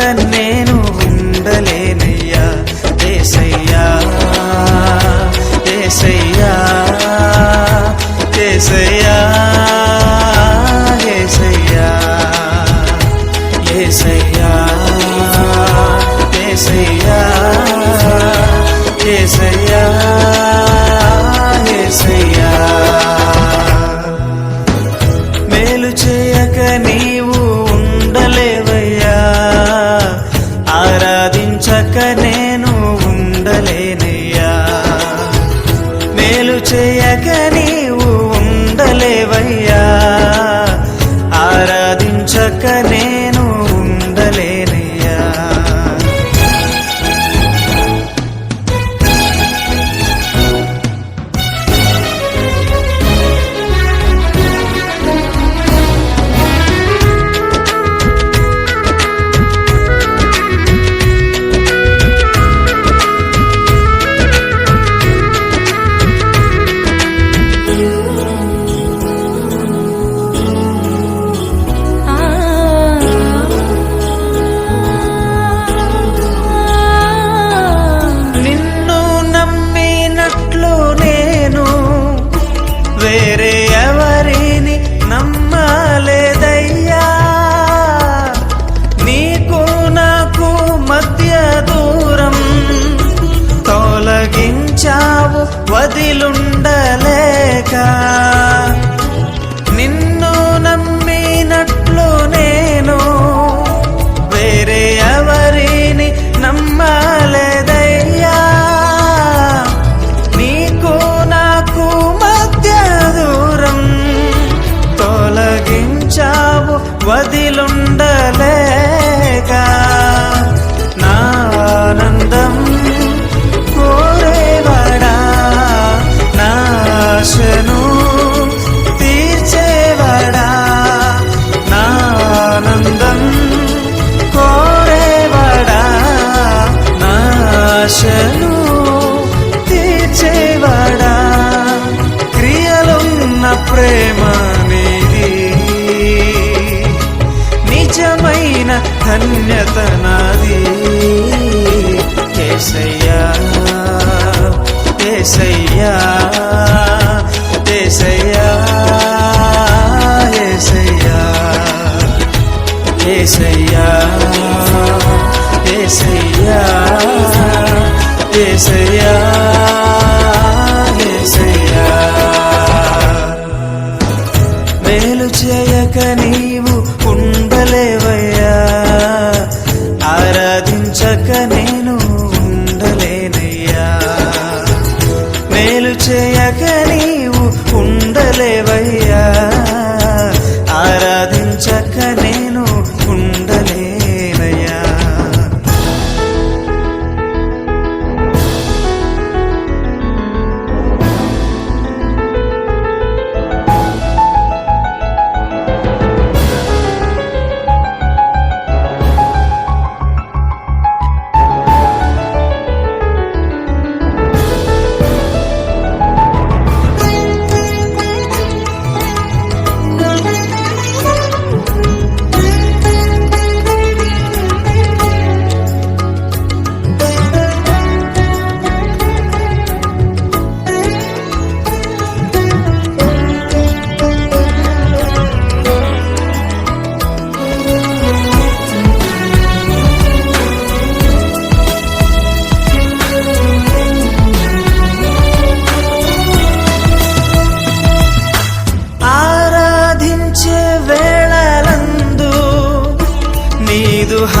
கண்ணே వదిలుండలేక ధన్యత నాది కేసయ్యా కేసయ్యా కేసయ్యా ఏసయ్యా ఏసయ్యా ఏసయ్యా ఏసయ్యా మేలు చేయ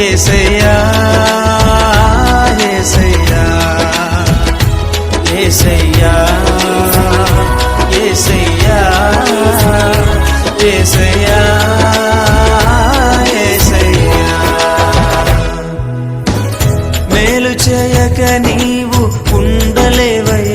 ఏసయ్యా ఏసయ్యా ఏసయ్యా ఏసయ్యా ఏసయ్యా మేలు చేయక నీవు ఉండలేవై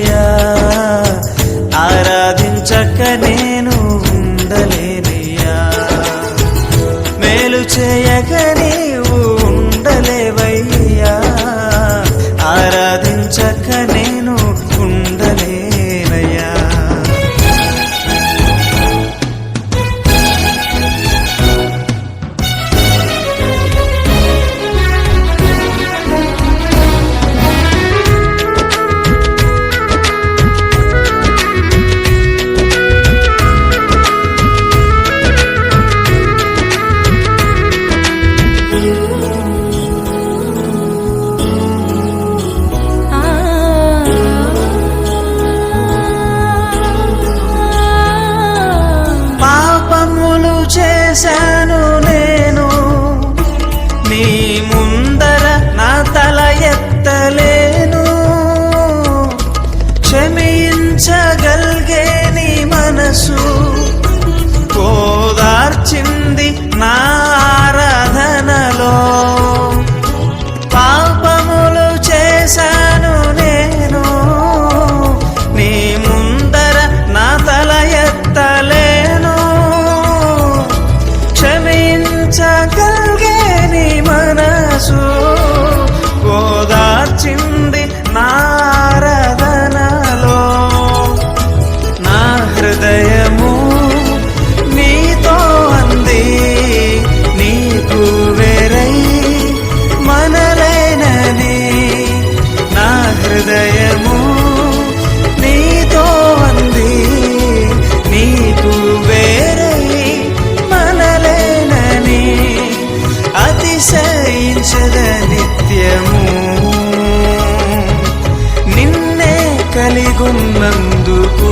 ఉన్నందుకు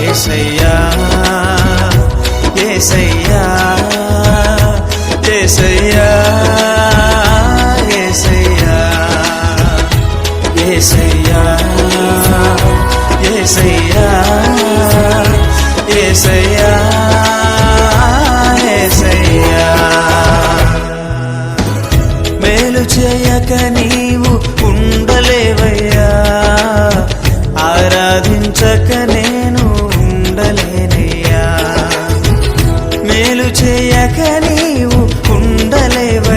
ఏసయ్యా ఏసయ్యా ఏసయ్యా ఏసయ్యా ఏసయ్యా ఏసయ్యా ఏసయ్యా. నీవు ఉండలేవ.